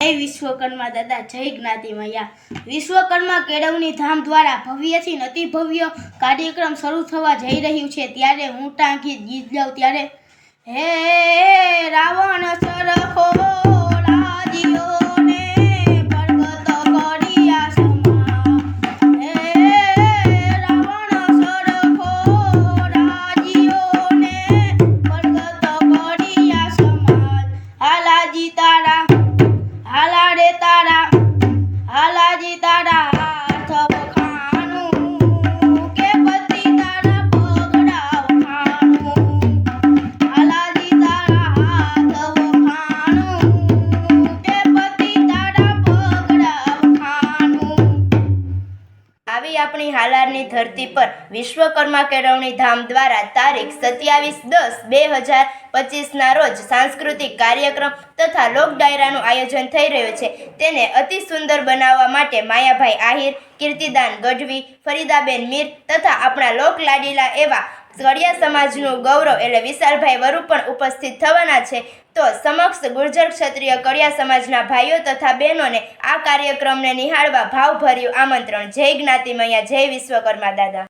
જય વિશ્વકર્મા દાદા, જય જ્ઞાતિ મૈયા. વિશ્વકર્મા કેળવણી ધામ દ્વારા ભવ્યથી અતિ ભવ્ય કાર્યક્રમ શરૂ થવા જઈ રહ્યું છે. ત્યારે હું ટાંકી ગીત ગાઉં ત્યારે, હે રાવણ Tara. આપણી હાલારની ધરતી પર વિશ્વકર્મા કેળવણી ધામ દ્વારા તારીખ સત્યાવીસ દસ બે હજાર પચીસના રોજ સાંસ્કૃતિક કાર્યક્રમ તથા લોક ડાયરાનું આયોજન થઈ રહ્યું છે. તેને અતિ સુંદર બનાવવા માટે માયાભાઈ આહિર, કીર્તિદાન ગઢવી, ફરીદાબેન મીર તથા આપણા લોક લાડીલા એવા કડિયા સમાજનું ગૌરવ એટલે વિશાલભાઈ વરુ પણ ઉપસ્થિત થવાના છે. તો સમક્ષ ગુર્જર ક્ષત્રિય કડિયા સમાજના ભાઈઓ તથા બહેનોને આ કાર્યક્રમને નિહાળવા ભાવભર્યું આમંત્રણ. જય જ્ઞાતિમૈયા, જય વિશ્વકર્મા દાદા.